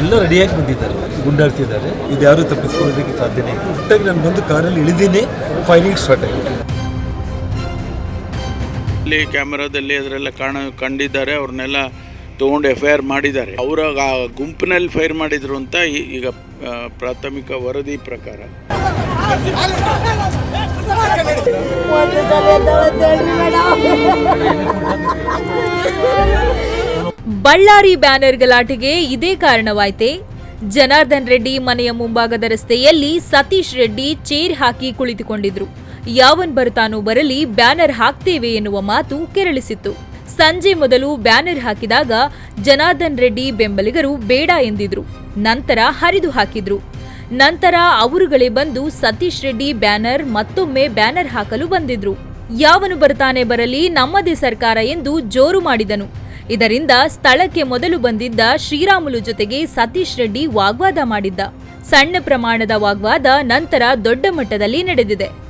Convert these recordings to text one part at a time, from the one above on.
ಎಲ್ಲ ರೆಡಿಯಾಗಿ ಬಂದಿದ್ದಾರೆ ಗುಂಡಾಡ್ತಿದ್ದಾರೆ ಇದು ಯಾರು ತಪ್ಪಿಸ್ಕೊಳ್ಳೋದಕ್ಕೆ ಸಾಧ್ಯನೇ ಇಲ್ಲ. ಒಟ್ಟಾಗಿ ನಾನು ಬಂದು ಕಾರಲ್ಲಿ ಇಳಿದೀನಿ ಫೈರಿಂಗ್ ಸ್ಟಾರ್ಟ್ ಆಗಿದೆ ಇಲ್ಲಿ ಕ್ಯಾಮರಾದಲ್ಲಿ ಅದರೆಲ್ಲ ಕಾಣ ಕಂಡಿದ್ದಾರೆ ಅವ್ರನ್ನೆಲ್ಲ ತೊಗೊಂಡು ಎಫ್ ಐ ಆರ್ ಮಾಡಿದ್ದಾರೆ. ಅವರ ಆ ಗುಂಪಿನಲ್ಲಿ ಫೈರ್ ಮಾಡಿದ್ರು ಅಂತ ಈಗ ಪ್ರಾಥಮಿಕ ವರದಿ ಪ್ರಕಾರ. ಒಂದು ಬಳ್ಳಾರಿ ಬ್ಯಾನರ್ ಗಲಾಟೆಗೆ ಇದೇ ಕಾರಣವಾಯ್ತೆ. ಜನಾರ್ದನ್ ರೆಡ್ಡಿ ಮನೆಯ ಮುಂಭಾಗದ ರಸ್ತೆಯಲ್ಲಿ ಸತೀಶ್ ರೆಡ್ಡಿ ಚೇರ್ ಹಾಕಿ ಕುಳಿತುಕೊಂಡಿದ್ರು. ಯಾವನ್ ಬರ್ತಾನೋ ಬರಲಿ ಬ್ಯಾನರ್ ಹಾಕ್ತೇವೆ ಎನ್ನುವ ಮಾತು ಕೆರಳಿಸಿತ್ತು. ಸಂಜೆ ಮೊದಲು ಬ್ಯಾನರ್ ಹಾಕಿದಾಗ ಜನಾರ್ದನ್ ರೆಡ್ಡಿ ಬೆಂಬಲಿಗರು ಬೇಡ ಎಂದಿದ್ರು. ನಂತರ ಹರಿದು ಹಾಕಿದ್ರು. ನಂತರ ಅವರುಗಳೇ ಬಂದು ಸತೀಶ್ ರೆಡ್ಡಿ ಬ್ಯಾನರ್ ಮತ್ತೊಮ್ಮೆ ಬ್ಯಾನರ್ ಹಾಕಲು ಬಂದಿದ್ರು. ಯಾವನು ಬರ್ತಾನೆ ಬರಲಿ ನಮ್ಮದೇ ಸರ್ಕಾರ ಎಂದು ಜೋರು ಮಾಡಿದನು. ಇದರಿಂದ ಸ್ಥಳಕ್ಕೆ ಮೊದಲು ಬಂದಿದ್ದ ಶ್ರೀರಾಮುಲು ಜೊತೆಗೆ ಸತೀಶ್ ರೆಡ್ಡಿ ವಾಗ್ವಾದ ಮಾಡಿದ್ದ. ಸಣ್ಣ ಪ್ರಮಾಣದ ವಾಗ್ವಾದ ನಂತರ ದೊಡ್ಡ ಮಟ್ಟದಲ್ಲಿ ನಡೆದಿದೆ.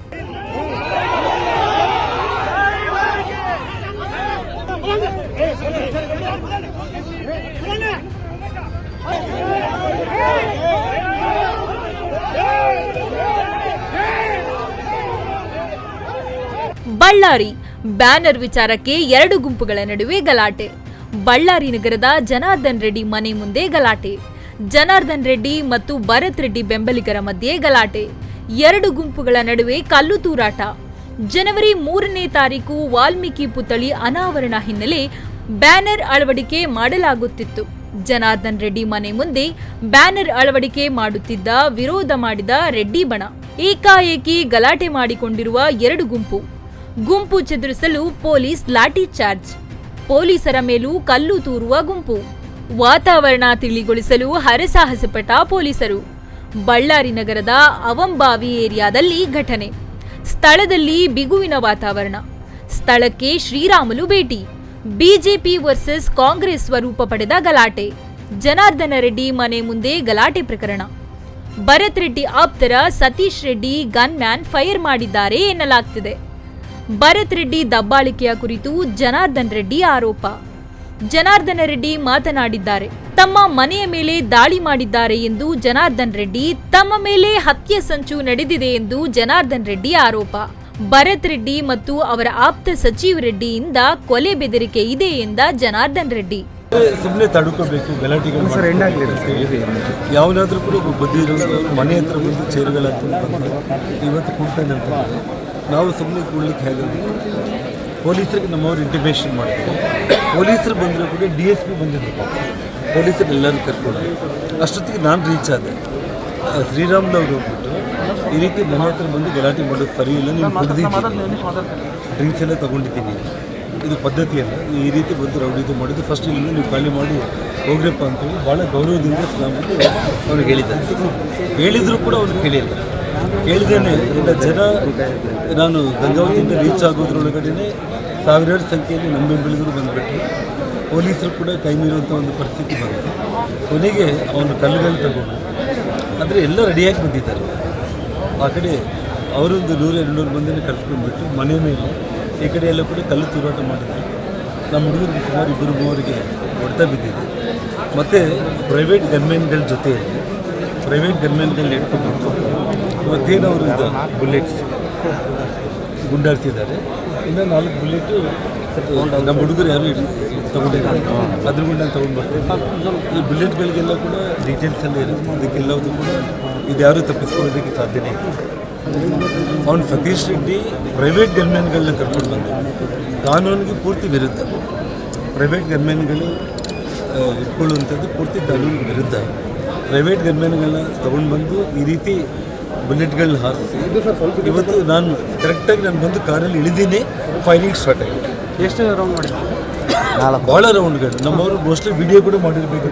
ಬಳ್ಳಾರಿ. ಬ್ಯಾನರ್ ವಿಚಾರಕ್ಕೆ ಎರಡು ಗುಂಪುಗಳ ನಡುವೆ ಗಲಾಟೆ. ಬಳ್ಳಾರಿ ನಗರದ ಜನಾರ್ದನ್ ರೆಡ್ಡಿ ಮನೆ ಮುಂದೆ ಗಲಾಟೆ. ಜನಾರ್ದನ್ ರೆಡ್ಡಿ ಮತ್ತು ಭರತ್ ರೆಡ್ಡಿ ಬೆಂಬಲಿಗರ ಮಧ್ಯೆ ಗಲಾಟೆ. ಎರಡು ಗುಂಪುಗಳ ನಡುವೆ ಕಲ್ಲು ತೂರಾಟ. ಜನವರಿ ಮೂರನೇ ತಾರೀಕು ವಾಲ್ಮೀಕಿ ಪುತ್ಥಳಿ ಅನಾವರಣ ಹಿನ್ನೆಲೆ ಬ್ಯಾನರ್ ಅಳವಡಿಕೆ ಮಾಡಲಾಗುತ್ತಿತ್ತು. ಜನಾರ್ದನ್ ರೆಡ್ಡಿ ಮನೆ ಮುಂದೆ ಬ್ಯಾನರ್ ಅಳವಡಿಕೆ ಮಾಡುತ್ತಿದ್ದ, ವಿರೋಧ ಮಾಡಿದ ರೆಡ್ಡಿ ಬಣ. ಏಕಾಏಕಿ ಗಲಾಟೆ ಮಾಡಿಕೊಂಡಿರುವ ಎರಡು ಗುಂಪು. ಗುಂಪು ಚದುರಿಸಲು ಪೊಲೀಸ್ ಲಾಠಿ ಚಾರ್ಜ್. ಪೊಲೀಸರ ಮೇಲೂ ಕಲ್ಲು ತೂರುವ ಗುಂಪು. ವಾತಾವರಣ ತಿಳಿಗೊಳಿಸಲು ಹರಸಾಹಸಪಟ್ಟ ಪೊಲೀಸರು. ಬಳ್ಳಾರಿ ನಗರದ ಅವಂಬಾವಿ ಏರಿಯಾದಲ್ಲಿ ಘಟನೆ. ಸ್ಥಳದಲ್ಲಿ ಬಿಗುವಿನ ವಾತಾವರಣ. ಸ್ಥಳಕ್ಕೆ ಶ್ರೀರಾಮುಲು ಭೇಟಿ. ಬಿಜೆಪಿ ವರ್ಸಸ್ ಕಾಂಗ್ರೆಸ್ ಸ್ವರೂಪ ಪಡೆದ ಗಲಾಟೆ. ಜನಾರ್ದನ ರೆಡ್ಡಿ ಮನೆ ಮುಂದೆ ಗಲಾಟೆ ಪ್ರಕರಣ. ಭರತ್ ರೆಡ್ಡಿ ಆಪ್ತರ ಸತೀಶ್ ರೆಡ್ಡಿ ಗನ್ಮ್ಯಾನ್ ಫೈರ್ ಮಾಡಿದ್ದಾರೆ ಎನ್ನಲಾಗ್ತಿದೆ. ಭರತ್ ರೆಡ್ಡಿ ದಬ್ಬಾಳಿಕೆಯ ಕುರಿತು ಜನಾರ್ದನ್ ರೆಡ್ಡಿ ಆರೋಪ. ಜನಾರ್ದನ ರೆಡ್ಡಿ ಮಾತನಾಡಿದ್ದಾರೆ. ತಮ್ಮ ಮನೆಯ ಮೇಲೆ ದಾಳಿ ಮಾಡಿದ್ದಾರೆ ಎಂದು ಜನಾರ್ದನ್ ರೆಡ್ಡಿ ತಮ್ಮ ಮೇಲೆ ಹತ್ಯೆ ಸಂಚು ನಡೆದಿದೆ ಎಂದು ಜನಾರ್ದನ್ ರೆಡ್ಡಿ ಆರೋಪ. ಭರತ್ ರೆಡ್ಡಿ ಮತ್ತು ಅವರ ಆಪ್ತ ಸಚಿವ್ ರೆಡ್ಡಿಯಿಂದ ಕೊಲೆ ಬೆದರಿಕೆ ಇದೆ ಎಂದ ಜನಾರ್ದನ್ ರೆಡ್ಡಿ. ಸುಮ್ಮನೆ ತಡ್ಕೋಬೇಕು ಗಲಾಟೆಗಳು ಯಾವನಾದ್ರೂ ಕೂಡ ಮನೆ ಹತ್ರ ಬಂದು ಚೇರುಗಳ ಇವತ್ತು ಕೂಡ್ತಾನೆ ನಾವು ಸುಮ್ಮನೆ ಕೂಡಲಿಕ್ಕೆ ಹೇಗೆ ಪೊಲೀಸರಿಗೆ ನಮ್ಮವ್ರು ಇಂಟಿಮೇಷನ್ ಮಾಡಿದ್ರು. ಪೊಲೀಸರು ಬಂದರೂ ಕೂಡ ಡಿ ಎಸ್ ಪಿ ಬಂದಿರಬೇಕು ಪೊಲೀಸರು ಎಲ್ಲರೂ ಕರ್ಕೊಂಡು ಅಷ್ಟೊತ್ತಿಗೆ ನಾನು ರೀಚ್ ಆದೆ. ಶ್ರೀರಾಮ್ನವ್ರು ಹೋಗ್ಬಿಟ್ಟು ಈ ರೀತಿ ನನ್ನ ಹತ್ರ ಬಂದು ಗಲಾಟೆ ಮಾಡೋದು ಸರಿ ಇಲ್ಲ ನೀವು ಕುಡಿದಿದ್ದೀನಿ ಡ್ರಿಂಕ್ಸ್ ಎಲ್ಲ ತೊಗೊಂಡಿದ್ದೀನಿ. ಇದು ಪದ್ಧತಿ ಅಲ್ಲ. ನೀವು ಈ ರೀತಿ ಬಂದು ರೌಡಿದು ಮಾಡಿದ್ದು. ಫಸ್ಟ್ ಇಲ್ಲಿಂದ ನೀವು ಖಾಲಿ ಮಾಡಿ ಹೋಗ್ರಪ್ಪ ಅಂತೇಳಿ ಭಾಳ ಗೌರವದಿಂದ ಶ್ರೀರಾಮುಲು ಅವ್ರಿಗೆ ಹೇಳಿದ್ದಾರೆ. ಹೇಳಿದರೂ ಕೂಡ ಅವ್ರಿಗೆ ಕೇಳಿಲ್ಲ. ಕೇಳಿದ್ದೇನೆ. ಎಲ್ಲ ಜನ ನಾನು ಗಂಗಾವತಿಯಿಂದ ರೀಚ್ ಆಗೋದ್ರೊಳಗಡೆ ಸಾವಿರಾರು ಸಂಖ್ಯೆಯಲ್ಲಿ ನಮ್ಮ ಬೆಂಬಲಿಗರು ಬಂದುಬಿಟ್ರು. ಪೊಲೀಸರು ಕೂಡ ಕೈ ಮೀರುವಂಥ ಒಂದು ಪರಿಸ್ಥಿತಿ ಬಂತು. ಕೊನೆಗೆ ಅವನು ಕಲ್ಲುಗಳು ತಗೊಂಡು ಆದರೆ ಎಲ್ಲ ರೆಡಿಯಾಗಿ ಬಂದಿದ್ದಾರೆ. ಆ ಕಡೆ ಅವರೊಂದು ನೂರು, ಎರಡುನೂರು ಮಂದಿನ ಕರ್ಸ್ಕೊಂಡ್ಬಿಟ್ಟು ಮನೆ ಮೇಲೆ ಈ ಕಡೆ ಎಲ್ಲ ಕೂಡ ಕಲ್ಲು ತೂರಾಟ ಮಾಡಿದ್ರು. ನಮ್ಮ ಹುಡುಗರಿಗೆ ಸುಮಾರು ಇಬ್ಬರು, ಮೂವರಿಗೆ ಹೊಡೆತ ಬಿದ್ದಿದೆ. ಮತ್ತು ಪ್ರೈವೇಟ್ ಗನ್ಮೆನ್ಗಳ ಜೊತೆಯಲ್ಲಿ ಪ್ರೈವೇಟ್ ಗನ್ಮೆನ್ಗಳನ್ನ ಇಟ್ಕೊಂಡು ಇವತ್ತೇನು ಅವರು ಇದು ಬುಲೆಟ್ಸ್ ಗುಂಡಾಡ್ತಿದ್ದಾರೆ ಇನ್ನು ನಾಲ್ಕು ಬುಲೆಟು ನಮ್ಮ ಹುಡುಗರು ಯಾರು ತಗೊಂಡಿದ್ದಾರೆ ಅದ್ರ ಗುಂಡ ತಗೊಂಡು ಬರ್ತಾರೆ. ಈ ಬುಲೆಟ್ಗಳಿಗೆಲ್ಲ ಕೂಡ ಡೀಟೇಲ್ಸ್ ಎಲ್ಲ ಇರುತ್ತೆ. ಅದಕ್ಕೆಲ್ಲವೂ ಕೂಡ ಇದು ಯಾರೂ ತಪ್ಪಿಸ್ಕೊಳ್ಳೋದಕ್ಕೆ ಸಾಧ್ಯನೇ ಇಲ್ಲ. ಅವನು ಸತೀಶ್ ರೆಡ್ಡಿ ಪ್ರೈವೇಟ್ ಗನ್ಮೆನ್ಗಳನ್ನ ಕರ್ಕೊಂಡು ಬಂದ. ಕಾನೂನಿಗೆ ಪೂರ್ತಿ ವಿರುದ್ಧ. ಪ್ರೈವೇಟ್ ಗನ್ಮೆನ್ಗಳು ಇಟ್ಕೊಳ್ಳುವಂಥದ್ದು ಪೂರ್ತಿ ಕಾನೂನಿಗೆ ವಿರುದ್ಧ. ಪ್ರೈವೇಟ್ ಗನ್ಮೆನ್ಗಳನ್ನ ತೊಗೊಂಡು ಬಂದು ಈ ರೀತಿ ಬುಲೆಟ್ಗಳನ್ನ ಹಾಕಿ. ಇವತ್ತು ನಾನು ಕರೆಕ್ಟಾಗಿ ನಾನು ಬಂದು ಕಾರಲ್ಲಿ ಇಳಿದೀನಿ ಫೈರಿಂಗ್ ಸ್ಟಾರ್ಟ್ ಆಗಿದೆ ಎಷ್ಟು ರೌಂಡ್ ಮಾಡಿ ಭಾಳ ರೌಂಡ್ಗಳು ನಮ್ಮವರು ಮೋಸ್ಟ್ಲಿ ವಿಡಿಯೋ ಕೂಡ ಮಾಡಿರ್ಬೇಕು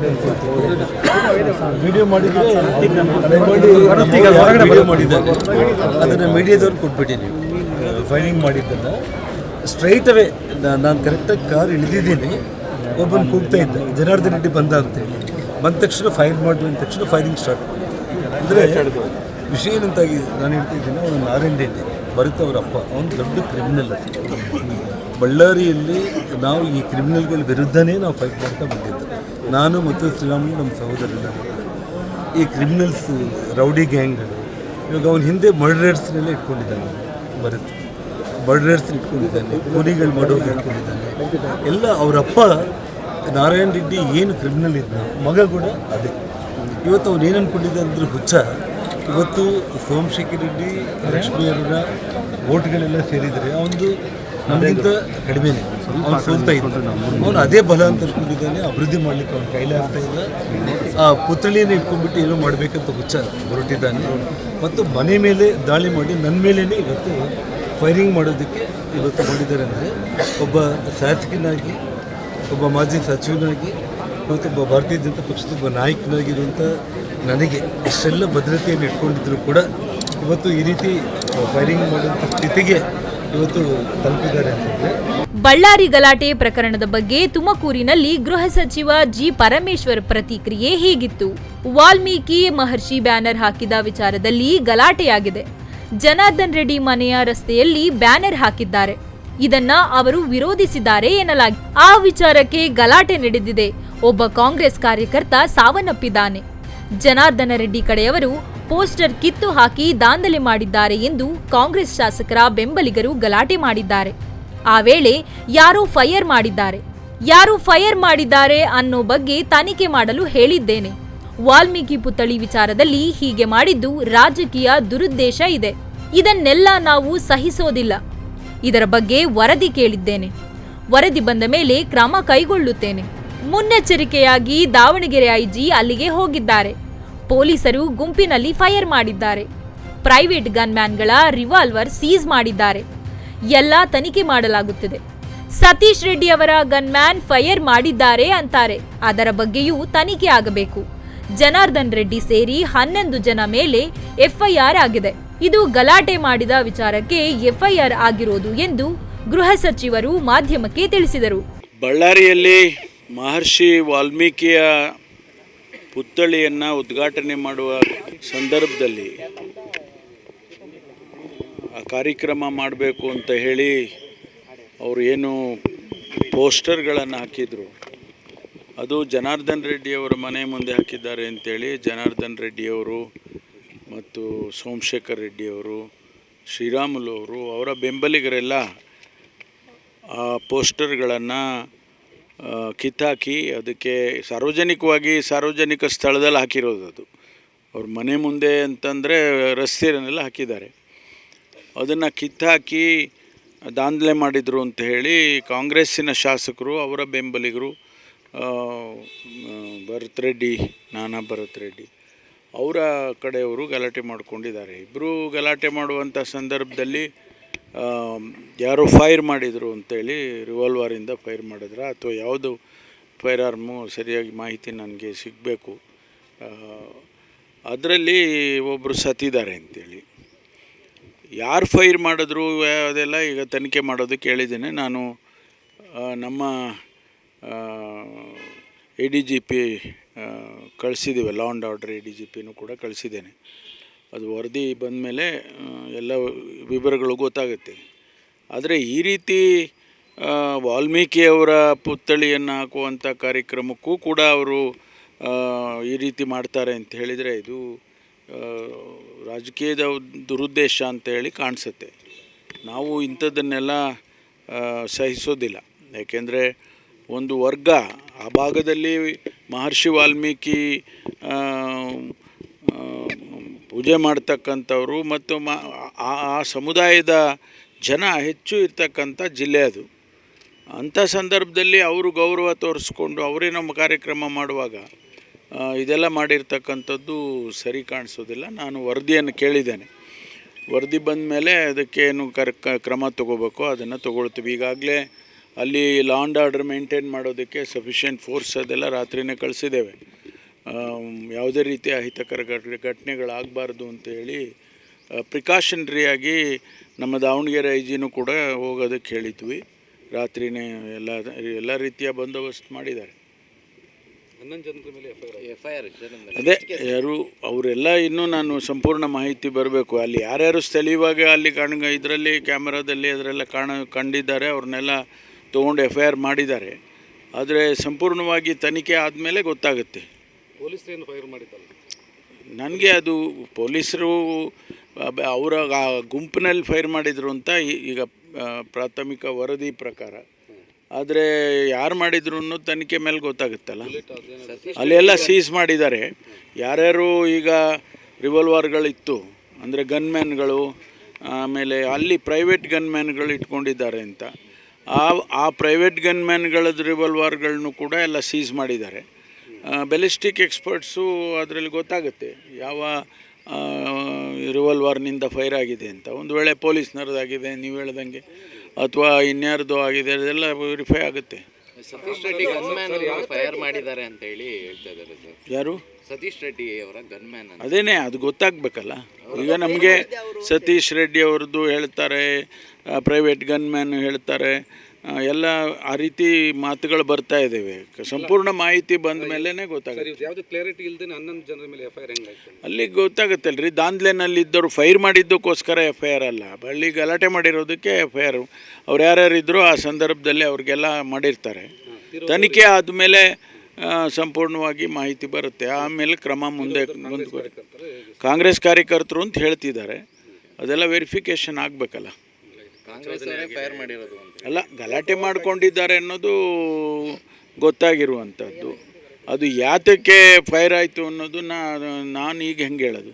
ವಿಡಿಯೋ ಮಾಡಿದ್ರೆ ವಿಡಿಯೋ ಮಾಡಿದ್ದಾರೆ? ಅದನ್ನು ಮೀಡಿಯಾದವ್ರು ಕೊಟ್ಬಿಟ್ಟಿನಿ ಫೈರಿಂಗ್ ಮಾಡಿದ್ದನ್ನು. ಸ್ಟ್ರೈಟ್ ಅವೇ ನಾನು ಕರೆಕ್ಟಾಗಿ ಕಾರ್ ಇಳಿದಿದ್ದೀನಿ. ಒಬ್ಬನ ಕೂಗ್ತಾ ಇದ್ದೆ. ಜನಾರ್ದನ್ ರೆಡ್ಡಿ ಬಂದ ಅಂತೇಳಿ ಬಂದ ತಕ್ಷಣ ಫೈರ್ ಮಾಡಿದ ತಕ್ಷಣ ಫೈರಿಂಗ್ ಸ್ಟಾರ್ಟ್ ಅಂದರೆ ವಿಷಯ ಏನಂತಾಗಿ ನಾನು ಹೇಳ್ತಿದ್ದೀನಿ, ಅವನು ನಾರಾಯಣ ರೆಡ್ಡಿ, ಭರತ್ ಅವರ ಅಪ್ಪ ಅವನು ದೊಡ್ಡ ಕ್ರಿಮಿನಲ್ ಬಳ್ಳಾರಿಯಲ್ಲಿ ನಾವು ಈ ಕ್ರಿಮಿನಲ್ಗಳ ವಿರುದ್ಧನೇ ನಾವು ಫೈಟ್ ಮಾಡ್ತಾ ಬಂದಿದ್ದು. ನಾನು ಮತ್ತು ಶ್ರೀರಾಮುಲು ನಮ್ಮ ಸಹೋದರರೆಲ್ಲ ಈ ಕ್ರಿಮಿನಲ್ಸ್ ರೌಡಿ ಗ್ಯಾಂಗ್ಗಳು ಇವಾಗ ಅವನ ಹಿಂದೆ ಮರ್ಡರರ್ಸ್ನೆಲ್ಲ ಇಟ್ಕೊಂಡಿದ್ದಾನೆ ಭರತ್. ಮರ್ಡರರ್ಸ್ ಇಟ್ಕೊಂಡಿದ್ದಾನೆ, ಕೂಲಿಗಳು ಮಾಡೋರು ಇಟ್ಕೊಂಡಿದ್ದಾನೆ. ಎಲ್ಲ ಅವರಪ್ಪ, ನಾರಾಯಣ ರೆಡ್ಡಿ ಏನು ಕ್ರಿಮಿನಲ್ ಇದ್ದ ಮಗ ಕೂಡ ಅದೇ. ಇವತ್ತು ಅವ್ನು ಏನು ಅಂದ್ಕೊಂಡಿದ್ದ ಅಂದ್ರೆ ಹುಚ್ಚ. ಇವತ್ತು ಸೋಮಶೇಖರ್ ರೆಡ್ಡಿ, ಲಕ್ಷ್ಮಿ ಅವರ ಓಟ್ಗಳೆಲ್ಲ ಸೇರಿದರೆ ಅವನು ನಮಗಿಂತ ಕಡಿಮೆನೆ. ಅವ್ನು ಸೋಲ್ತಾ ಇದ್ದ. ಅವನು ಅದೇ ಬಲ ಅಂತ ಅನ್ಕೊಂಡಿದ್ದಾನೆ. ಅಭಿವೃದ್ಧಿ ಮಾಡಲಿಕ್ಕೆ ಅವ್ನು ಕೈಲೇ ಆಗ್ತಾ ಇಲ್ಲ. ಆ ಪುತ್ಥಳಿಯನ್ನು ಇಟ್ಕೊಂಡ್ಬಿಟ್ಟು ಏನೋ ಮಾಡಬೇಕಂತ ಹುಚ್ಚ ಹೊರಟಿದ್ದಾನೆ. ಮತ್ತು ಮನೆ ಮೇಲೆ ದಾಳಿ ಮಾಡಿ ನನ್ನ ಮೇಲೇ ಇವತ್ತು ಫೈರಿಂಗ್ ಮಾಡೋದಕ್ಕೆ ಇವತ್ತು ಮಾಡಿದ್ದಾರೆ ಅಂದರೆ ಒಬ್ಬ ಶಾಸಕನಾಗಿ ಒಬ್ಬ ಮಾಜಿ ಸಚಿವನಾಗಿ ಮತ್ತು ಒಬ್ಬ ಭಾರತೀಯ ಜನತಾ ಪಕ್ಷದ ಒಬ್ಬ ನಾಯಕನಾಗಿರುವಂಥ ನನಗೆ ಇಷ್ಟೆಲ್ಲ ಭದ್ರತೆಯನ್ನು ಇಟ್ಕೊಂಡಿದ್ರು ಕೂಡ ಇವತ್ತು ಈ ರೀತಿ ಫೈರಿಂಗ್ ಮಾಡುವಂಥ ಸ್ಥಿತಿಗೆ ಇವತ್ತು ತಲುಪಿದ್ದಾರೆ ಅಂತಂದರೆ ಬಳ್ಳಾರಿ ಗಲಾಟೆ ಪ್ರಕರಣದ ಬಗ್ಗೆ ತುಮಕೂರಿನಲ್ಲಿ ಗೃಹ ಸಚಿವ ಜಿ ಪರಮೇಶ್ವರ್ ಪ್ರತಿಕ್ರಿಯೆ ಹೀಗಿತ್ತು. ವಾಲ್ಮೀಕಿ ಮಹರ್ಷಿ ಬ್ಯಾನರ್ ಹಾಕಿದ ವಿಚಾರದಲ್ಲಿ ಗಲಾಟೆಯಾಗಿದೆ. ಜನಾರ್ದನ್ ರೆಡ್ಡಿ ಮನೆಯ ರಸ್ತೆಯಲ್ಲಿ ಬ್ಯಾನರ್ ಹಾಕಿದ್ದಾರೆ. ಇದನ್ನ ಅವರು ವಿರೋಧಿಸಿದ್ದಾರೆ ಎನ್ನಲಾಗಿದೆ ಆ ವಿಚಾರಕ್ಕೆ ಗಲಾಟೆ ನಡೆದಿದೆ. ಒಬ್ಬ ಕಾಂಗ್ರೆಸ್ ಕಾರ್ಯಕರ್ತ ಸಾವನ್ನಪ್ಪಿದ್ದಾನೆ. ಜನಾರ್ದನ ರೆಡ್ಡಿ ಕಡೆಯವರು ಪೋಸ್ಟರ್ ಕಿತ್ತು ಹಾಕಿ ದಾಂಧಲೆ ಮಾಡಿದ್ದಾರೆ ಎಂದು ಕಾಂಗ್ರೆಸ್ ಶಾಸಕರ ಬೆಂಬಲಿಗರು ಗಲಾಟೆ ಮಾಡಿದ್ದಾರೆ. ಆ ವೇಳೆ ಯಾರು ಫೈರ್ ಮಾಡಿದ್ದಾರೆ. ಯಾರು ಫೈರ್ ಮಾಡಿದ್ದಾರೆ ಅನ್ನೋ ಬಗ್ಗೆ ತನಿಖೆ ಮಾಡಲು ಹೇಳಿದ್ದೇನೆ. ವಾಲ್ಮೀಕಿ ಪುತ್ಥಳಿ ವಿಚಾರದಲ್ಲಿ ಹೀಗೆ ಮಾಡಿದ್ದು ರಾಜಕೀಯ ದುರುದ್ದೇಶ ಇದೆ. ಇದನ್ನೆಲ್ಲ ನಾವು ಸಹಿಸೋದಿಲ್ಲ. ಇದರ ಬಗ್ಗೆ ವರದಿ ಕೇಳಿದ್ದೇನೆ. ವರದಿ ಬಂದ ಮೇಲೆ ಕ್ರಮ ಕೈಗೊಳ್ಳುತ್ತೇನೆ. ಮುನ್ನೆಚ್ಚರಿಕೆಯಾಗಿ ದಾವಣಗೆರೆ ಐಜಿ ಅಲ್ಲಿಗೆ ಹೋಗಿದ್ದಾರೆ. ಪೊಲೀಸರು ಗುಂಪಿನಲ್ಲಿ ಫೈರ್ ಮಾಡಿದ್ದಾರೆ. ಪ್ರೈವೇಟ್ ಗನ್ಮ್ಯಾನ್ಗಳ ರಿವಾಲ್ವರ್ ಸೀಸ್ ಮಾಡಿದ್ದಾರೆ. ಎಲ್ಲ ತನಿಖೆ ಮಾಡಲಾಗುತ್ತಿದೆ. ಸತೀಶ್ ರೆಡ್ಡಿ ಅವರ ಗನ್ಮ್ಯಾನ್ ಫೈರ್ ಮಾಡಿದ್ದಾರೆ ಅಂತಾರೆ. ಅದರ ಬಗ್ಗೆಯೂ ತನಿಖೆ ಆಗಬೇಕು. ಜನಾರ್ದನ್ ರೆಡ್ಡಿ ಸೇರಿ ಹನ್ನೊಂದು ಜನ ಮೇಲೆ ಎಫ್ಐಆರ್ ಆಗಿದೆ. ಇದು ಗಲಾಟೆ ಮಾಡಿದ ವಿಚಾರಕ್ಕೆ ಎಫ್ಐಆರ್ ಆಗಿರೋದು ಎಂದು ಗೃಹ ಸಚಿವರು ಮಾಧ್ಯಮಕ್ಕೆ ತಿಳಿಸಿದರು. ಬಳ್ಳಾರಿಯಲ್ಲಿ ಮಹರ್ಷಿ ವಾಲ್ಮೀಕಿಯ ಪುತ್ಥಳಿಯನ್ನು ಉದ್ಘಾಟನೆ ಮಾಡುವ ಸಂದರ್ಭದಲ್ಲಿ ಆ ಕಾರ್ಯಕ್ರಮ ಮಾಡಬೇಕು ಅಂತ ಹೇಳಿ ಅವರು ಏನು ಪೋಸ್ಟರ್ಗಳನ್ನು ಹಾಕಿದರು. ಅದು ಜನಾರ್ದನ್ ರೆಡ್ಡಿಯವರ ಮನೆ ಮುಂದೆ ಹಾಕಿದ್ದಾರೆ ಅಂತೇಳಿ ಜನಾರ್ದನ್ ರೆಡ್ಡಿಯವರು ಮತ್ತು ಸೋಮಶೇಖರ್ ರೆಡ್ಡಿಯವರು, ಶ್ರೀರಾಮುಲು ಅವರು, ಅವರ ಬೆಂಬಲಿಗರೆಲ್ಲ ಆ ಪೋಸ್ಟರ್ಗಳನ್ನು ಕಿತ್ತಾಕಿ ಅದಕ್ಕೆ ಸಾರ್ವಜನಿಕವಾಗಿ ಸಾರ್ವಜನಿಕ ಸ್ಥಳದಲ್ಲಿ ಹಾಕಿರೋದು ಅದು. ಅವ್ರ ಮನೆ ಮುಂದೆ ಅಂತಂದರೆ ರಸ್ತೆಯನ್ನೆಲ್ಲ ಹಾಕಿದ್ದಾರೆ. ಅದನ್ನು ಕಿತ್ತಾಕಿ ದಾಂಧಲೆ ಮಾಡಿದರು ಅಂತ ಹೇಳಿ ಕಾಂಗ್ರೆಸ್ಸಿನ ಶಾಸಕರು, ಅವರ ಬೆಂಬಲಿಗರು ಭರತ್ ರೆಡ್ಡಿ, ನಾನಾ ಭರತ್ ರೆಡ್ಡಿ. ಅವರ ಕಡೆಯವರು ಗಲಾಟೆ ಮಾಡಿಕೊಂಡಿದ್ದಾರೆ. ಇಬ್ಬರು ಗಲಾಟೆ ಮಾಡುವಂಥ ಸಂದರ್ಭದಲ್ಲಿ ಯಾರು ಫೈರ್ ಮಾಡಿದರು ಅಂತೇಳಿ ರಿವಾಲ್ವರಿಂದ ಫೈರ್ ಮಾಡಿದ್ರ, ಅಥವಾ ಯಾವುದು ಫೈರ್ ಆರ್ಮು ಸರಿಯಾಗಿ ಮಾಹಿತಿ ನನಗೆ ಸಿಗಬೇಕು ಅದರಲ್ಲಿ ಒಬ್ಬರು ಸತ್ತಿದ್ದಾರೆ ಅಂತೇಳಿ. ಯಾರು ಫೈರ್ ಮಾಡಿದ್ರು, ಅದೆಲ್ಲ ಈಗ ತನಿಖೆ ಮಾಡೋದು ಕೇಳಿದ್ದೇನೆ. ನಾನು ನಮ್ಮ A D G P ಕಳಿಸಿದ್ದೀವಿ law and order A D G ಪಿನೂ ಕೂಡ ಕಳಿಸಿದ್ದೇನೆ. ಅದು ವರದಿ ಬಂದ ಮೇಲೆ ಎಲ್ಲ ವಿವರಗಳು ಗೊತ್ತಾಗುತ್ತೆ. ಆದರೆ ಈ ರೀತಿ ವಾಲ್ಮೀಕಿಯವರ ಪುತ್ಥಳಿಯನ್ನು ಹಾಕುವಂಥ ಕಾರ್ಯಕ್ರಮಕ್ಕೂ ಕೂಡ ಅವರು ಈ ರೀತಿ ಮಾಡ್ತಾರೆ ಅಂತ ಹೇಳಿದರೆ ಇದು ರಾಜಕೀಯದ ದುರುದ್ದೇಶ ಅಂತ ಹೇಳಿ ಕಾಣಿಸುತ್ತೆ. ನಾವು ಇಂಥದ್ದನ್ನೆಲ್ಲ ಸಹಿಸೋದಿಲ್ಲ. ಯಾಕೆಂದರೆ ಒಂದು ವರ್ಗ, ಆ ಭಾಗದಲ್ಲಿ ಮಹರ್ಷಿ ವಾಲ್ಮೀಕಿ ಪೂಜೆ ಮಾಡ್ತಕ್ಕಂಥವ್ರು ಮತ್ತು ಆ ಸಮುದಾಯದ ಜನ ಹೆಚ್ಚು ಇರ್ತಕ್ಕಂಥ ಜಿಲ್ಲೆ ಅದು. ಅಂಥ ಸಂದರ್ಭದಲ್ಲಿ ಅವರು ಗೌರವ ತೋರಿಸ್ಕೊಂಡು ಅವರೇ ನಮ್ಮ ಕಾರ್ಯಕ್ರಮ ಮಾಡುವಾಗ ಇದೆಲ್ಲ ಮಾಡಿರ್ತಕ್ಕಂಥದ್ದು ಸರಿ ಕಾಣಿಸೋದಿಲ್ಲ. ನಾನು ವರದಿಯನ್ನು ಕೇಳಿದ್ದೇನೆ. ವರದಿ ಬಂದ ಮೇಲೆ ಅದಕ್ಕೇನು ಕರ್ ಕ್ರಮ ತಗೋಬೇಕು ಅದನ್ನು ತಗೊಳ್ತೀವಿ. ಈಗಾಗಲೇ ಅಲ್ಲಿ ಲಾ ಆ್ಯಂಡ್ ಆರ್ಡರ್ ಮೇಂಟೈನ್ ಮಾಡೋದಕ್ಕೆ ಸಫಿಷಿಯೆಂಟ್ ಫೋರ್ಸ್ ಅದೆಲ್ಲ ರಾತ್ರಿನೇ ಕಳಿಸಿದ್ದೇವೆ. ಯಾವುದೇ ರೀತಿಯ ಅಹಿತಕರ ಘಟ್ ಘಟನೆಗಳಾಗಬಾರ್ದು ಅಂತೇಳಿ ಪ್ರಿಕಾಷನ್ರಿಯಾಗಿ ನಮ್ಮ ದಾವಣಗೆರೆ ಐ ಜಿನೂ ಕೂಡ ಹೋಗೋದಕ್ಕೆ ಹೇಳಿದ್ವಿ. ರಾತ್ರಿನೇ ಎಲ್ಲ ಎಲ್ಲ ರೀತಿಯ ಬಂದೋಬಸ್ತ್ ಮಾಡಿದ್ದಾರೆ. ಅದೇ ಯಾರು ಅವರೆಲ್ಲ ಇನ್ನೂ ನಾನು ಸಂಪೂರ್ಣ ಮಾಹಿತಿ ಬರಬೇಕು. ಅಲ್ಲಿ ಯಾರ್ಯಾರು ಸ್ಥಳೀಯವಾಗಿ ಅಲ್ಲಿ ಕಾಣ ಇದರಲ್ಲಿ ಕ್ಯಾಮರಾದಲ್ಲಿ ಅದರೆಲ್ಲ ಕಾಣ ಕಂಡಿದ್ದಾರೆ. ಅವ್ರನ್ನೆಲ್ಲ ತೊಗೊಂಡು ಎಫ್ ಐ ಆರ್ ಮಾಡಿದ್ದಾರೆ. ಆದರೆ ಸಂಪೂರ್ಣವಾಗಿ ತನಿಖೆ ಆದಮೇಲೆ ಗೊತ್ತಾಗುತ್ತೆ. ಪೊಲೀಸರೇನು ಫೈರ್ ಮಾಡಿದ್ದಲ್ಲ? ನನಗೆ ಅದು ಪೊಲೀಸರು ಅವರ ಗುಂಪಿನಲ್ಲಿ ಫೈರ್ ಮಾಡಿದರು ಅಂತ ಈಗ ಪ್ರಾಥಮಿಕ ವರದಿ ಪ್ರಕಾರ. ಆದರೆ ಯಾರು ಮಾಡಿದ್ರು ಅನ್ನೋದು ತನಿಖೆ ಮೇಲೆ ಗೊತ್ತಾಗುತ್ತಲ್ಲ. ಅಲ್ಲೆಲ್ಲ ಸೀಸ್ ಮಾಡಿದ್ದಾರೆ. ಯಾರ್ಯಾರು ಈಗ ರಿವಾಲ್ವರ್ಗಳಿತ್ತು ಅಂದರೆ ಗನ್ಮ್ಯಾನ್ಗಳು ಆಮೇಲೆ ಅಲ್ಲಿ ಪ್ರೈವೇಟ್ ಗನ್ಮ್ಯಾನ್ಗಳು ಇಟ್ಕೊಂಡಿದ್ದಾರೆ ಅಂತ. ಆ ಆ ಪ್ರೈವೇಟ್ ಗನ್ಮ್ಯಾನ್ಗಳದ್ದು ರಿವಾಲ್ವರ್ಗಳನ್ನು ಕೂಡ ಎಲ್ಲ ಸೀಸ್ ಮಾಡಿದ್ದಾರೆ. ಬೆಲಿಸ್ಟಿಕ್ ಎಕ್ಸ್ಪರ್ಟ್ಸು ಅದರಲ್ಲಿ ಗೊತ್ತಾಗುತ್ತೆ ಯಾವ ರಿವಾಲ್ವರ್ನಿಂದ ಫೈರ್ ಆಗಿದೆ ಅಂತ. ಒಂದು ವೇಳೆ ಪೊಲೀಸ್ನರದಾಗಿದೆ ನೀವು ಹೇಳ್ದಂಗೆ ಅಥವಾ ಇನ್ಯಾರ್ದು ಆಗಿದೆ ಅದೆಲ್ಲ ವೆರಿಫೈ ಆಗುತ್ತೆ. ಸತೀಶ್ ರೆಡ್ಡಿ ಗನ್ಮ್ಯಾನ್ ಫೈರ್ ಮಾಡಿದ್ದಾರೆ ಅಂತ ಹೇಳಿ ಹೇಳ್ತಾ ಇದ್ದಾರೆ ಸರ್. ಯಾರು? ಸತೀಶ್ ರೆಡ್ಡಿ ಅವರ ಗನ್ಮ್ಯಾನ್ ಅಂತ. ಅದೇನೇ ಅದು ಗೊತ್ತಾಗಬೇಕಲ್ಲ? ಈಗ ನಮಗೆ ಸತೀಶ್ ರೆಡ್ಡಿ ಅವ್ರದ್ದು ಹೇಳ್ತಾರೆ ಪ್ರೈವೇಟ್ ಗನ್ಮ್ಯಾನ್ ಹೇಳ್ತಾರೆ ಎಲ್ಲ ಆ ರೀತಿ ಮಾತುಗಳು ಬರ್ತಾ ಇದ್ದಾವೆ ಸಂಪೂರ್ಣ ಮಾಹಿತಿ ಬಂದ ಮೇಲೇ ಗೊತ್ತಾಗುತ್ತೆ. ಯಾವುದು ಕ್ಲಾರಿಟಿ ಇಲ್ಲದೆ ಹನ್ನೊಂದು ಜನರ ಮೇಲೆ ಎಫ್ ಐ ಆರ್ ಅಲ್ಲಿ ಗೊತ್ತಾಗುತ್ತಲ್ರಿ ದಾಂದ್ಲೆನಲ್ಲಿ ಇದ್ದವರು ಫೈರ್ ಮಾಡಿದ್ದಕ್ಕೋಸ್ಕರ ಎಫ್ ಐ ಆರ್ ಅಲ್ಲ. ಬಳ್ಳಿ ಗಲಾಟೆ ಮಾಡಿರೋದಕ್ಕೆ ಎಫ್ ಐ ಆರ್ ಅವ್ರು ಯಾರ್ಯಾರು ಇದ್ದರೂ ಆ ಸಂದರ್ಭದಲ್ಲಿ ಅವ್ರಿಗೆಲ್ಲ ಮಾಡಿರ್ತಾರೆ. ತನಿಖೆ ಆದಮೇಲೆ ಸಂಪೂರ್ಣವಾಗಿ ಮಾಹಿತಿ ಬರುತ್ತೆ. ಆಮೇಲೆ ಕ್ರಮ ಮುಂದೆ ಮುಂದೆ ಕಾಂಗ್ರೆಸ್ ಕಾರ್ಯಕರ್ತರು ಅಂತ ಹೇಳ್ತಿದ್ದಾರೆ. ಅದೆಲ್ಲ ವೆರಿಫಿಕೇಷನ್ ಆಗಬೇಕಲ್ಲ. ಕಾಂಗ್ರೆಸ್ ಅವರೇ ಫೈರ್ ಮಾಡಿರೋದು ಅಂತ. ಅಲ್ಲ ಗಲಾಟೆ ಮಾಡ್ಕೊಂಡಿದ್ದಾರೆ ಅನ್ನೋದು ಗೊತ್ತಾಗಿರುವಂಥದ್ದು. ಅದು ಯಾತಕ್ಕೆ ಫೈರ್ ಆಯಿತು ಅನ್ನೋದು ನಾನು ಈಗ ಹೆಂಗೆ ಹೇಳೋದು?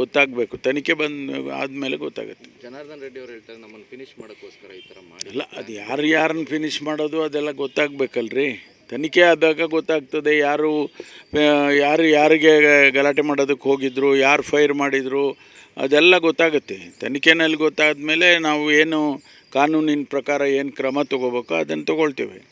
ಗೊತ್ತಾಗಬೇಕು. ತನಿಖೆ ಬಂದ ಆದಮೇಲೆ ಗೊತ್ತಾಗುತ್ತೆ. ಜನಾರ್ದನ್ ರೆಡ್ಡಿ ಅವರು ಹೇಳ್ತಾರೆ ನಮ್ಮನ್ನು ಫಿನಿಶ್ ಮಾಡೋಕ್ಕೋಸ್ಕರ ಈ ಥರ ಮಾಡಿ ಅಲ್ಲ ಅದು ಯಾರು ಯಾರನ್ನು ಫಿನಿಶ್ ಮಾಡೋದು ಅದೆಲ್ಲ ಗೊತ್ತಾಗಬೇಕಲ್ರಿ? ತನಿಖೆ ಆದಾಗ ಗೊತ್ತಾಗ್ತದೆ ಯಾರು ಯಾರು ಯಾರಿಗೆ ಗಲಾಟೆ ಮಾಡೋದಕ್ಕೆ ಹೋಗಿದ್ದರು ಯಾರು ಫೈರ್ ಮಾಡಿದರು, ಅದೆಲ್ಲ ಗೊತ್ತಾಗುತ್ತೆ. ತನಿಖೆನಲ್ಲಿ ಗೊತ್ತಾದ ಮೇಲೆ ನಾವು ಏನು ಕಾನೂನಿನ ಪ್ರಕಾರ ಏನು ಕ್ರಮ ತೊಗೋಬೇಕೋ ಅದನ್ನು ತೊಗೊಳ್ತೇವೆ.